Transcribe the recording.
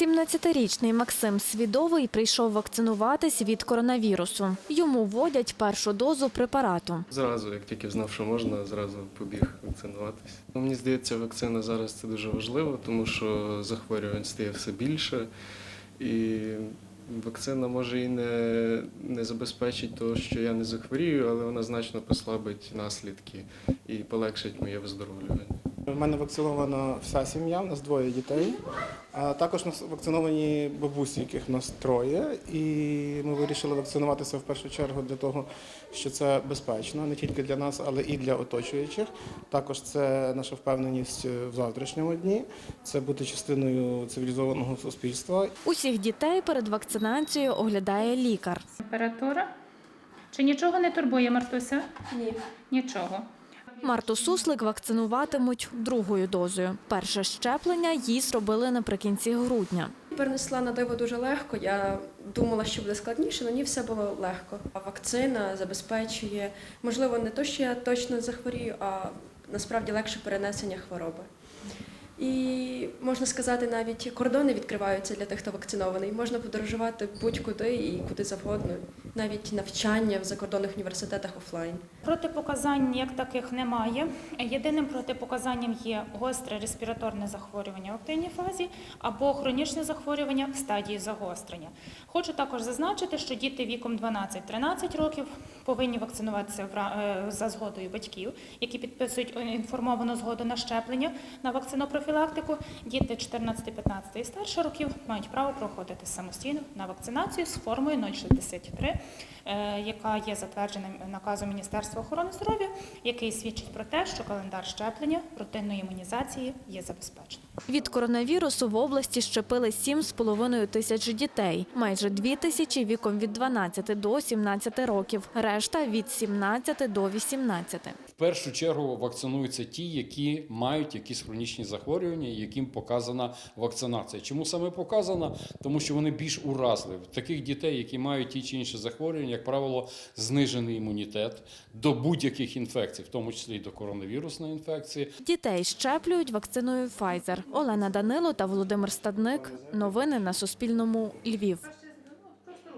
17-річний Максим Свідовий прийшов вакцинуватись від коронавірусу. Йому вводять першу дозу препарату. Зразу, як тільки знав, що можна, зразу побіг вакцинуватись. Ну, Мені здається, вакцина зараз це дуже важливо, тому що захворювань стає все більше. І вакцина може і не, не забезпечить того, що я не захворію, але вона значно послабить наслідки і полегшить моє виздоровлювання. У мене вакцинована вся сім'я, у нас двоє дітей. А також у нас вакциновані бабусі, яких у нас троє. І ми вирішили вакцинуватися в першу чергу для того, що це безпечно не тільки для нас, але і для оточуючих. Також це наша впевненість в завтрашньому дні. Це бути частиною цивілізованого суспільства. Усіх дітей перед вакцинацією оглядає лікар. Температура? Чи нічого не турбує, Мартуся? Ні. Нічого. Марту Суслик вакцинуватимуть другою дозою. Перше щеплення їй зробили наприкінці грудня. Перенесла на диво дуже легко. Я думала, що буде складніше, але ні, все було легко. А Вакцина забезпечує, можливо, не то, що я точно захворію, а насправді легше перенесення хвороби. І можна сказати, навіть кордони відкриваються для тих, хто вакцинований. Можна подорожувати будь-куди і куди завгодно, навіть навчання в закордонних університетах офлайн. Протипоказань як таких немає. Єдиним протипоказанням є гостре респіраторне захворювання в активній фазі або хронічне захворювання в стадії загострення. Хочу також зазначити, що діти віком 12-13 років повинні вакцинуватися е, за згодою батьків, які підписують інформовану згоду на щеплення на вакцинопрофілактику. Діти 14-15 і старше років мають право проходити самостійно на вакцинацію з формою 063, е, яка є затвердженим наказом Міністерства охорони здоров'я, який свідчить про те, що календар щеплення рутинної імунізації є забезпечений. Від коронавірусу в області щепили 7,5 тисяч дітей. Майже 2 тисячі віком від 12 до 17 років. Решта від 17 до 18. В першу чергу вакцинуються ті, які мають якісь хронічні захворювання, яким показана вакцинація. Чому саме показана? Тому що вони більш уразливі. Таких дітей, які мають ті чи інші захворювання, як правило, знижений імунітет до будь-яких інфекцій, в тому числі і до коронавірусної інфекції. Дітей щеплюють вакциною Pfizer. Олена Данило та Володимир Стадник. Новини на Суспільному. Львів.